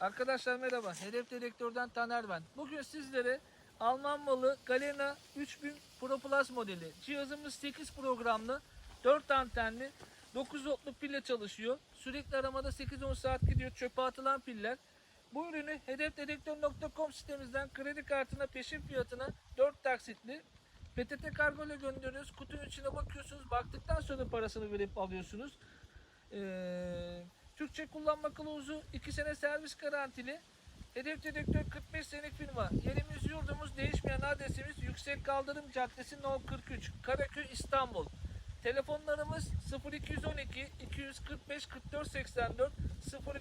Arkadaşlar merhaba. Hedef Dedektör'den Taner ben. Bugün sizlere Alman malı Galena 3000 Pro Plus modeli. Cihazımız 8 programlı, 4 antenli, 9 voltluk pille çalışıyor. Sürekli aramada 8-10 saat gidiyor çöpe atılan piller. Bu ürünü hedefdedektör.com sitemizden kredi kartına peşin fiyatına 4 taksitli PTT kargo ile gönderiyoruz. Kutunun içine bakıyorsunuz. Baktıktan sonra parasını verip alıyorsunuz. Ee, Türkçe kullanma kılavuzu 2 sene servis garantili. Hedef dedektör 45 senelik firma. Yerimiz yurdumuz değişmeyen adresimiz Yüksek Kaldırım Caddesi No 43 Karaköy İstanbul. Telefonlarımız 0212 245 44 84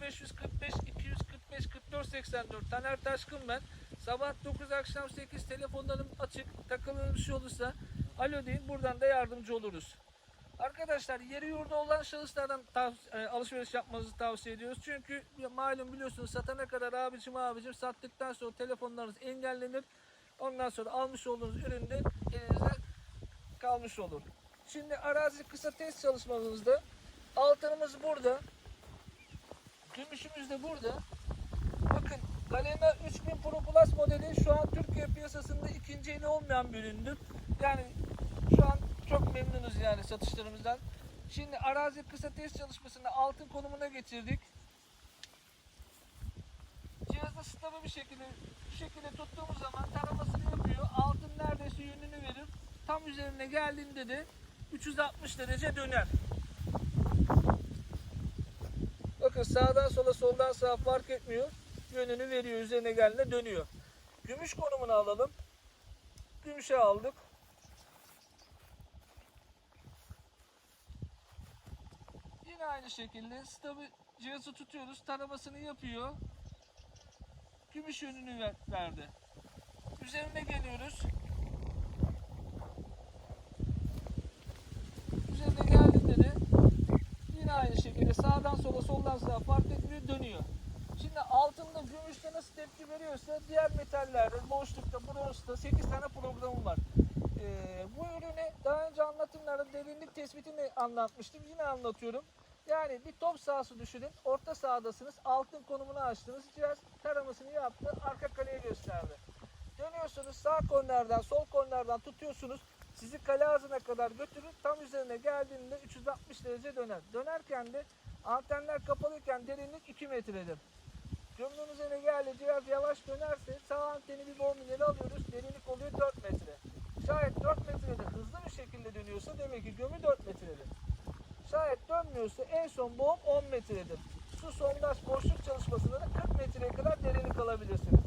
0545 245 44 84 Taner Taşkın ben. Sabah 9 akşam 8 telefonlarım açık. Takılı bir şey olursa alo deyin buradan da yardımcı oluruz. Arkadaşlar yeri yurdu olan şahıslardan e, alışveriş yapmanızı tavsiye ediyoruz. Çünkü malum biliyorsunuz satana kadar abicim abicim sattıktan sonra telefonlarınız engellenir. Ondan sonra almış olduğunuz ürün de elinizde kalmış olur. Şimdi arazi kısa test çalışmamızda altınımız burada. Gümüşümüz de burada. Bakın Galena 3000 Pro Plus modeli şu an Türkiye piyasasında ikinci eli olmayan bir üründür. Yani şu an yani satışlarımızdan. Şimdi arazi kısa test çalışmasında altın konumuna getirdik. Cihazda stabil bir şekilde şu şekilde tuttuğumuz zaman taramasını yapıyor. Altın neredeyse yönünü verir. Tam üzerine geldiğinde de 360 derece döner. Bakın sağdan sola soldan sağa fark etmiyor. Yönünü veriyor. Üzerine geldiğinde dönüyor. Gümüş konumunu alalım. Gümüşe aldık. Yine aynı şekilde stabil cihazı tutuyoruz. Taramasını yapıyor. Gümüş yönünü ver- verdi. Üzerine geliyoruz. Üzerine geldiğinde de yine aynı şekilde sağdan sola soldan sağa fark etmiyor dönüyor. Şimdi altında gümüşte nasıl tepki veriyorsa diğer metallerde boşlukta bronzda 8 tane programı var. Ee, bu ürünü daha önce anlatımlarda derinlik tespitini anlatmıştım. Yine anlatıyorum. Yani bir top sahası düşünün. Orta sahadasınız. Altın konumunu açtınız. Cihaz taramasını yaptı. Arka kaleye gösterdi. Dönüyorsunuz sağ kornerden sol kornerden tutuyorsunuz. Sizi kale ağzına kadar götürür. Tam üzerine geldiğinde 360 derece döner. Dönerken de antenler kapalıyken derinlik 2 metredir. Gömleğin üzerine geldi cihaz yavaş dönerse sağ anteni bir bom ileri alıyoruz. Derinlik oluyor 4 metre. Şayet 4 metrede hızlı bir şekilde dönüyorsa demek ki gömü 4 metredir. Şayet dönmüyorsa en son boğum 10 metredir. Su sondaj boşluk çalışmasında da 40 metreye kadar derinlik alabilirsiniz.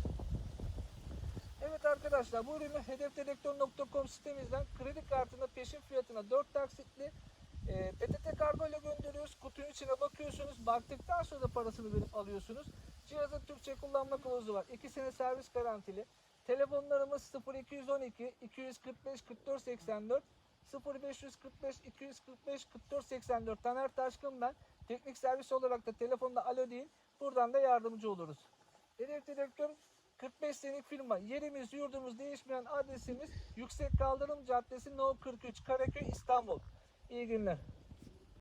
Evet arkadaşlar bu ürünü hedefdedektör.com sitemizden kredi kartına peşin fiyatına 4 taksitli e, PTT kargo ile gönderiyoruz. Kutunun içine bakıyorsunuz. Baktıktan sonra da parasını verip alıyorsunuz. Cihazın Türkçe kullanma kılavuzu var. 2 sene servis garantili. Telefonlarımız 0212 245 44 84 0545 245 44 84 Taner Taşkın ben. Teknik servis olarak da telefonda alo deyin. Buradan da yardımcı oluruz. Hedef Dedektör 45 senelik firma. Yerimiz, yurdumuz değişmeyen adresimiz Yüksek Kaldırım Caddesi No 43 Karaköy İstanbul. İyi günler.